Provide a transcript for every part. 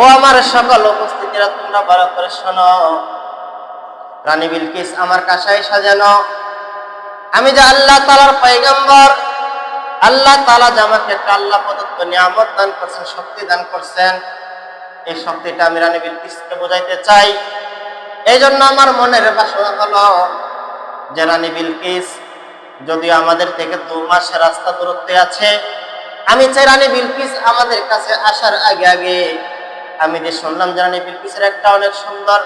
ও আমার সকল উপস্থিতিরা তোমরা বড় করে শোনো। রানী বিলকিস আমার কাছায় সাজানো। আমি যে আল্লাহ তালার পয়গম্বর, আল্লাহ তালা যে আমাকে একটা আল্লাহ প্রদত্ত নিয়ামত দান করছেন, শক্তি দান করছেন, এই শক্তিটা আমি রানী বিলকিসকে বোঝাইতে চাই। এই জন্য আমার মনের বাসনা হলো যে রানী বিলকিস, যদিও আমাদের থেকে দু মাসের রাস্তা দূরত্বে আছে, আমি চাই রানী বিলকিস আমাদের কাছে আসার আগে আগে আমি যে শুনলাম রানী বিলকিসের একটা অনেক সুন্দর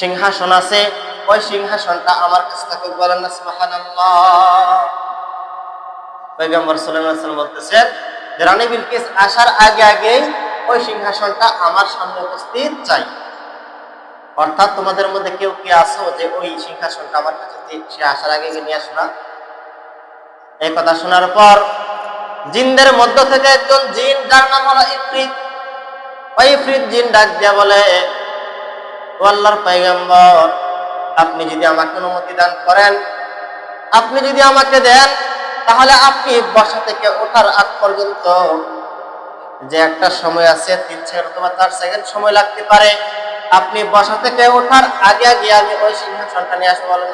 সিংহাসন আছে, ওই সিংহাসনটা আমার কাছে থাকে বলেন সামনে উপস্থিত চাই। অর্থাৎ তোমাদের মধ্যে কেউ যে ওই সিংহাসনটা আমার কাছে আসার আগে নিয়ে এই কথা শোনার পর জিনদের মধ্য থেকে একজন জিন, যার নাম হলো ওই ডাক দিয়া বলে আপনি যদি আমাকে অনুমতি দান করেন, আপনি যদি আমাকে দেন, তাহলে আপনি বসা থেকে ওঠার আগ পর্যন্ত যে একটা সময় আছে, তিন সেকেন্ড অথবা চার সেকেন্ড সময় লাগতে পারে, আপনি বসা থেকে ওঠার আগে আগে আমি ওই সিংহাসনটা নিয়ে আসব বলেন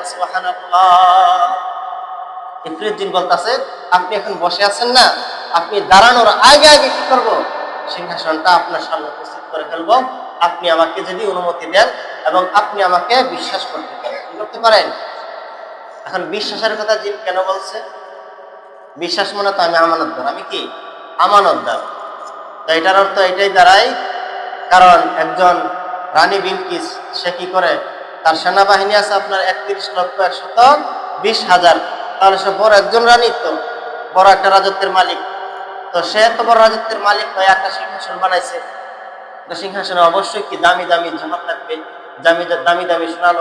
জিন বলতেছে, আপনি এখন বসে আছেন না, আপনি দাঁড়ানোর আগে আগে কি করব? সিংহাসনটা আপনার সামনে উপস্থিত করে ফেলব। আপনি আমাকে যদি অনুমতি দেন এবং আপনি আমাকে বিশ্বাস করতে পারেন। করতে পারেন? এখন বিশ্বাসের কথা জিন কেন বলছে? বিশ্বাস মনে তো আমি আমানতদার। আমি কি? আমানতদার। তো এটার অর্থ এটাই দাঁড়ায়, কারণ একজন রানী বিলকিস, সে কি করে? তার সেনাবাহিনী আছে আপনার একত্রিশ লক্ষ একশত বিশ হাজার। তাহলে সে বড় একজন রানী তো, বড় একটা রাজত্বের মালিক। তো সে এত বড় রাজত্বের মালিক হয়ে একটা সিংহাসন বানাইছে। সিংহাসনে অবশ্যই কি দামি দামি জামা থাকবে, দামি দামি দামি সোনাল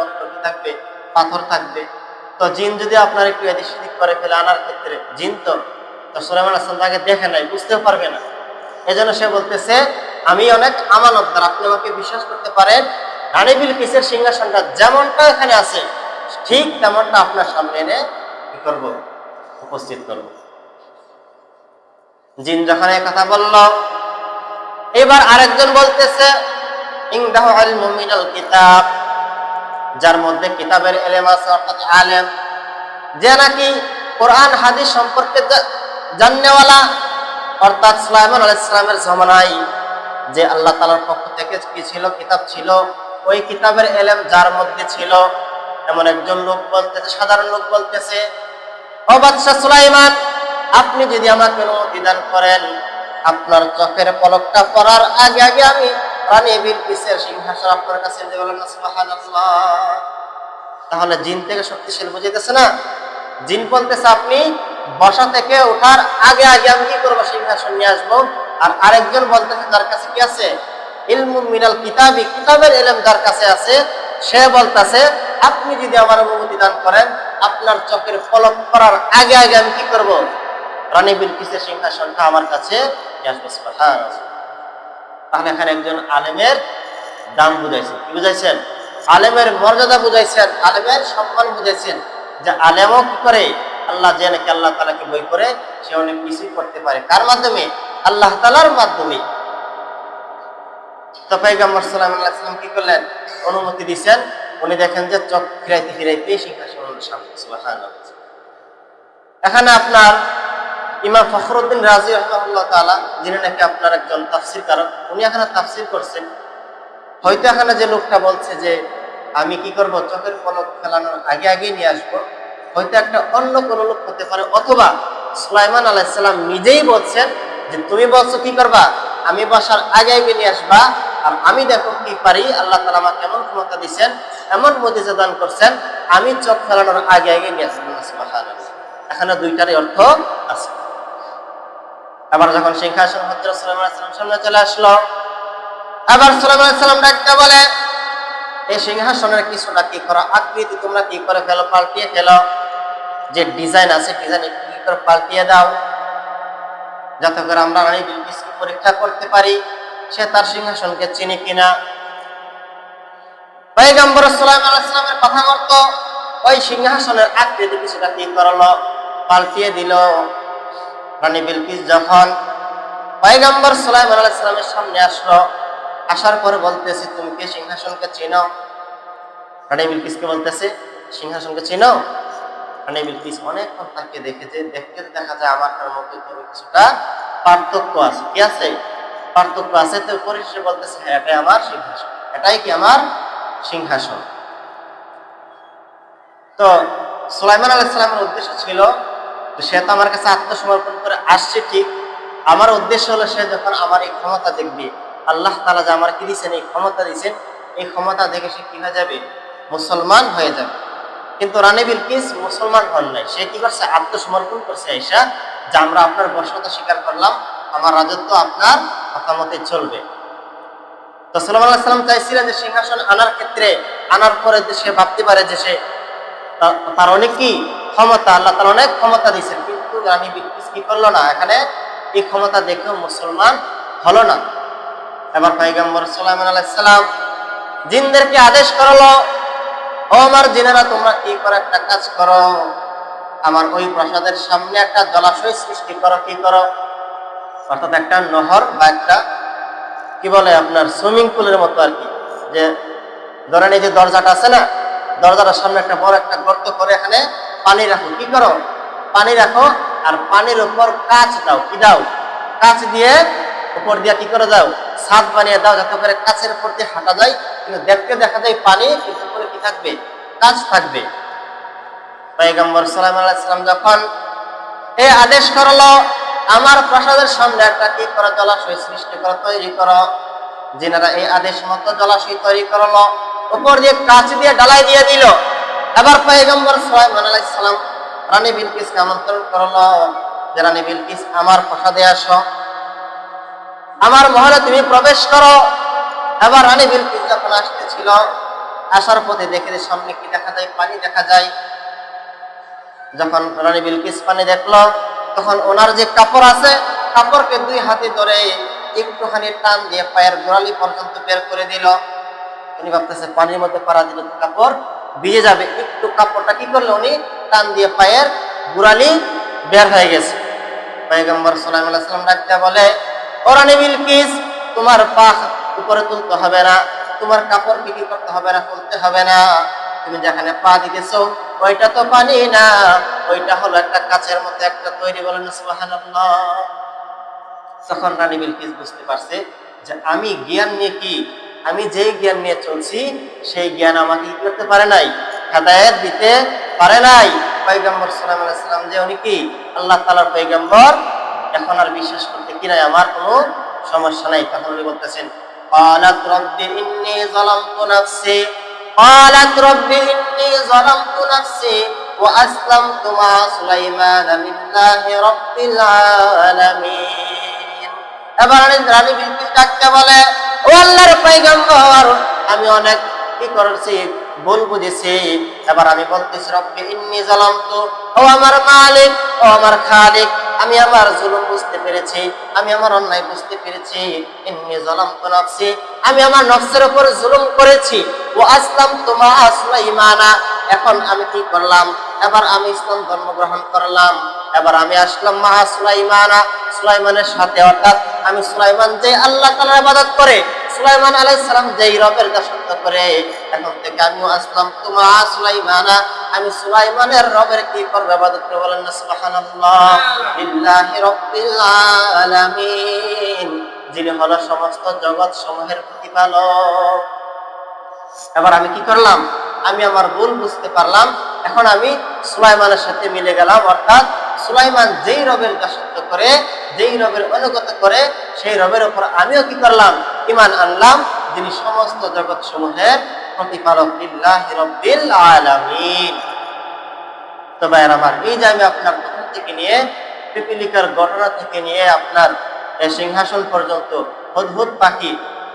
থাকবে, পাথর থাকবে। তো জিন যদি আপনার একটু এদিক সেদিক করে ফেলে আনার ক্ষেত্রে, জিন তো তো সুলাইমান আসলাম তাকে দেখে নাই, বুঝতেও পারবে না। এজন্য সে বলতেছে, আমি অনেক আমানতদার, আপনি আমাকে বিশ্বাস করতে পারেন, রানী বিলকিসের সিংহাসনটা যেমনটা এখানে আছে, ঠিক তেমনটা আপনার সামনে এনে কি করব? উপস্থিত করব। জিন যখন কথা বলল। এবার আরেকজন বলতেছে কিতাব। যার মধ্যে কিতাবের এলেম আছে, অর্থাৎ আলেম। যে নাকি কোরআন, হাদিস সম্পর্কে জাননেওয়ালা, অর্থাৎ সুলাইমান আল ইসলামের জমানায় যে আল্লাহ তালার পক্ষ থেকে কি ছিল, কিতাব ছিল, ওই কিতাবের এলেম যার মধ্যে ছিল। এমন একজন লোক বলতেছে, সাধারণ লোক বলতেছে, ও বাদশাহ সুলাইমান আপনি যদি আমাকে অনুমতি দান করেন, আপনার চোখের পলকটা পড়ার আগে আগে আমি রানী বিলকিসের সিংহাসন আপনার কাছে তাহলে জিন থেকে শক্তিশালী বুঝাইতেছে না? জিন বলতেছে, আপনি বসা থেকে ওঠার আগে আগে আমি কি করব? সিংহাসন নিয়ে আসব। আর আরেকজন বলতেছে যার কাছে কি আছে? ইলমু মিনাল কিতাবি, কিতাবের এলেম যার কাছে আছে, সে বলতেছে, আপনি যদি আমার অনুমতি দান করেন, আপনার চোখের পলক করার আগে আগে আমি কি করব? রানী বিলকিসের সিংহাসনটা আমার কাছে তাহলে এখানে একজন আলেমের দাম বুঝাইছেন। কি বুঝাইছেন? আলেমের মর্যাদা বুঝাইছেন, আলেমের সম্মান বুঝাইছেন যে আলেমও কি করে? আল্লাহ যে নাকি আল্লাহ তালাকে বই করে সে অনেক কিছুই করতে পারে। কার মাধ্যমে? আল্লাহ তালার মাধ্যমে। তো পাইগাম্বর সাল্লাম কি করলেন? অনুমতি দিচ্ছেন উনি দেখেন যে চোখ ফিরাইতে ফিরাইতে সিংহাসন এখানে আপনার ইমাম ফখরুদ্দিন রাজি রহমাল্লাহ তালা যিনি নাকি আপনার একজন তাফসির কারক উনি এখানে তাফসির করছেন। হয়তো এখানে যে লোকটা বলছে যে, আমি কি করব? চোখের পলক ফেলানোর আগে আগে নিয়ে আসব। হয়তো একটা অন্য কোনো লোক হতে পারে, অথবা সুলাইমান আলাইসাল্লাম নিজেই বলছেন যে, তুমি বলছো কি করবা? আমি বসার আগে আগে নিয়ে আসবা, আর আমি দেখো কি পারি। আল্লাহ তালা আমাকে এমন ক্ষমতা দিচ্ছেন এমন মদিজা দান করছেন, আমি চোখ ফেলানোর আগে আগে নিয়ে আসব এখানে দুইটারই অর্থ আবার যখন সিংহাসন হজরত সাল্লাম সামনে চলে আসলো, আবার ডাকতে বলে এই সিংহাসনের কিছুটা কি করা? আকৃতি তোমরা কি করে ফেলো? পাল্টিয়ে ফেলো। যে ডিজাইন আছে, ডিজাইন কি করে পাল্টিয়ে দাও? যাতে করে আমরা রানী বিলকিসকে পরীক্ষা করতে পারি, সে তার সিংহাসনকে চিনি কিনা? পয়গম্বর আলাইসালামের কথা মতো ওই সিংহাসনের আকৃতি কিছুটা কি করল? পাল্টিয়ে দিল। রানী বিলকিস যখন পয়গম্বর সুলাইমান আলাইহিস সালামের সামনে আসলো, আসার পরে বলতেছে, তুমি কে? সিংহাসনকে চেনো? রানী বিলকিসকে বলতেছে, সিংহাসনকে চেনো? রানী বিলকিস অনেকক্ষণ তাকে দেখেছে, দেখতে দেখা যায় আমার তার মধ্যে তবে কিছুটা পার্থক্য আছে। কি আছে? পার্থক্য আছে তো পরিশেষে বলতেছে হ্যাঁ এটাই আমার সিংহাসন, এটাই কি আমার সিংহাসন? তো সুলাইমান আলাইসালামের উদ্দেশ্য ছিল সে তো আমার কাছে আত্মসমর্পণ করে আসছে ঠিক। আমার উদ্দেশ্য হলো সে যখন আমার এই ক্ষমতা দেখবে, আল্লাহ তালা যে আমার কি দিয়েছেন এই ক্ষমতা দিয়েছেন, এই ক্ষমতা দেখে সে কি হয়ে যাবে? মুসলমান হয়ে যাবে। কিন্তু রানী বিলকিস মুসলমান হন নাই। সে কি করছে? আত্মসমর্পণ করছে আইসা যে আমরা আপনার বসত স্বীকার করলাম, আমার রাজত্ব আপনার মতামতে চলবে। তো সাল্লাম আল্লাহ সাল্লাম চাইছিলেন যে সিংহাসন আনার ক্ষেত্রে, আনার পরে যে সে ভাবতে পারে যে সে তার অনেক কি? ক্ষমতা, আল্লাহ তার অনেক ক্ষমতা দিয়েছেন। কিন্তু রানী বিলকিস কি করল না, এখানে এই ক্ষমতা দেখেও মুসলমান হলো না। এবার পাইগাম্বর সাল্লাম আলাইসাল্লাম জিনদেরকে আদেশ করল, ও আমার জিনেরা, তোমরা কি করে একটা কাজ করো? আমার ওই প্রাসাদের সামনে একটা জলাশয় সৃষ্টি করো, কি করো? অর্থাৎ একটা নহর বা একটা, কি বলে, আপনার সুইমিং পুলের মতো আর কি। যে ধরেন এই যে দরজাটা আছে না, দরজাটার সামনে একটা বড় একটা গর্ত করে এখানে পানি রাখো। কি করো? পানি রাখো আর পানির উপর কাঁচ দাও। কি দাও? কাঁচ দিয়ে উপর দিয়ে কি করে দাও? ছাদ বানিয়ে দাও যাতে করে কাছের উপর দিয়ে হাঁটা যায়। কিন্তু দেখতে দেখা যায় পানি উপরে কি থাকবে? কাঁচ থাকবে। পয়গম্বর সালাম আলাইসালাম যখন এই আদেশ করল, আমার প্রাসাদের সামনে একটা কি করো? জলাশয় সৃষ্টি করো, তৈরি করো। যিনারা এই আদেশ মতো জলাশয় তৈরি করল, উপর দিয়ে কাঁচ দিয়ে ডালাই দিয়ে দিল। এবার পয়গম্বর সালাইমান আলাইহিস সালাম, রানী বিলকিসকে আমন্ত্রণ করল যে, রানী বিলকিস, আমার প্রাসাদে আসো। আমার মহলে তুমি প্রবেশ করো। এবার রানী বিলকিস যখন আসতেছিল, আসার পথে দেখে সামনে কি দেখা যায়? পানি দেখা যায়। যখন রানী বিলকিস পানি দেখল, তখন ওনার যে কাপড় আছে, কাপড়কে দুই হাতে ধরে একটুখানি টান দিয়ে পায়ের গোড়ালি পর্যন্ত বের করে দিল। উনি ভাবতেছে, পানির মধ্যে পাড়া দিলে কাপড়? ভিজে যাবে। একটু কাপড়টা কি করল উনি? টান দিয়ে পায়ের গোড়ালি বের হয়ে গেছে। পয়গম্বর সাল্লাম আল্লাহ ডাকতে বলে ও রানী বিলকিস, তোমার পা উপরে তুলতে হবে না, তোমার কাপড় কি করতে হবে না খুলতে হবে না। তুমি যেখানে পা দিতেছো, ওইটা তো পানি না। ওইটা হলো একটা কাছের মধ্যে একটা তৈরি বলেন সুবহানাল্লাহ। তখন রানী বিলকিস বুঝতে পারছে যে আমি জ্ঞান নিয়ে কি আমি যেই জ্ঞান নিয়ে চলছি সেই জ্ঞান আমাকে কি করতে পারে নাই হেদায়েত দিতে পারে নাই পয়গম্বর সালাম আলাইসালাম যে উনি কি আল্লাহ তালার পয়গম্বর এখন আর বিশ্বাস করতে কি নাই আমার কোনো সমস্যা নাই তখন উনি বলতেছেন قالت رب إني ظلمت نفسي قالت رب إني ظلمت نفسي وأسلمت مع سليمان لله رب العالمين এবার রানী- রানী বিলকিস ডাকতে বলে আমি অনেক কি করেছি, ভুল বুঝেছি। এবার আমি বলতেছি, রব্বি ইন্নি জালামতু, ও আমার মালিক, ও আমার খালিক, আমি আমার জুলুম বুঝতে পেরেছি, আমি আমার অন্যায় বুঝতে পেরেছি। ইন্নি জালামতু নাফসি, আমি আমার নফসের উপর জুলুম করেছি। ও আসলাম তোমা সুলাইমানা, এখন আমি কি করলাম? এবার আমি ইসলাম ধর্ম গ্রহণ করলাম। এবার আমি আসলাম মা সুলাইমানা, সুলাইমানের সাথে অর্থাৎ আমি সুলাইমান যে আল্লাহ তাআলার ইবাদত করে, সুলাইমান আলাইহিস সালাম যেই রবের দাসত্ব করে, এখন থেকে আমিও আসলাম তোমা সুলাইমানা, আমি সুলাইমানের রবের কি করব ইবাদত করে বলেন না, সুবহানাল্লাহ। যিনি হলো সমস্ত জগৎ সমূহের প্রতিপালক। এবার আমি কি করলাম? আমি আমার ভুল বুঝতে পারলাম, এখন আমি সুলাইমানের সাথে মিলে গেলাম, অর্থাৎ সুলাইমান যেই রবের দাসত্ব করে, যেই রবের অনুগত করে, সেই রবের উপর আমিও কি করলাম? ইমান আনলাম। যিনি সমস্ত জগৎ সমূহের প্রতিপালক রব্বিল আলামিন। তো ভাইয়ের আমার, এই যে আমি আপনার প্রথম থেকে নিয়ে, পিপিলিকার ঘটনা থেকে নিয়ে আপনার সিংহাসন পর্যন্ত অদ্ভুত পাখি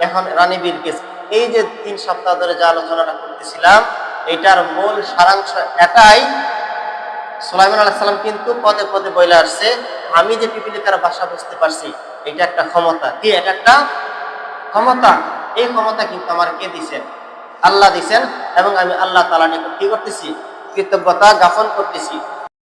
এখন রানী বিলকিস এই যে তিন সপ্তাহ ধরে যে আলোচনাটা করতেছিলাম, এটার মূল সারাংশ এটাই সুলাইমান আল্লাহ কিন্তু পদে পদে বইলে আসছে, আমি যে পিপিলিকার বাসা বুঝতে পারছি, এটা একটা ক্ষমতা। কি, এটা একটা ক্ষমতা? এই ক্ষমতা কিন্তু আমার কে দিছেন আল্লাহ দিছেন এবং আমি আল্লাহ তালা নিকট কি করতেছি? কৃতজ্ঞতা জ্ঞাপন করতেছি।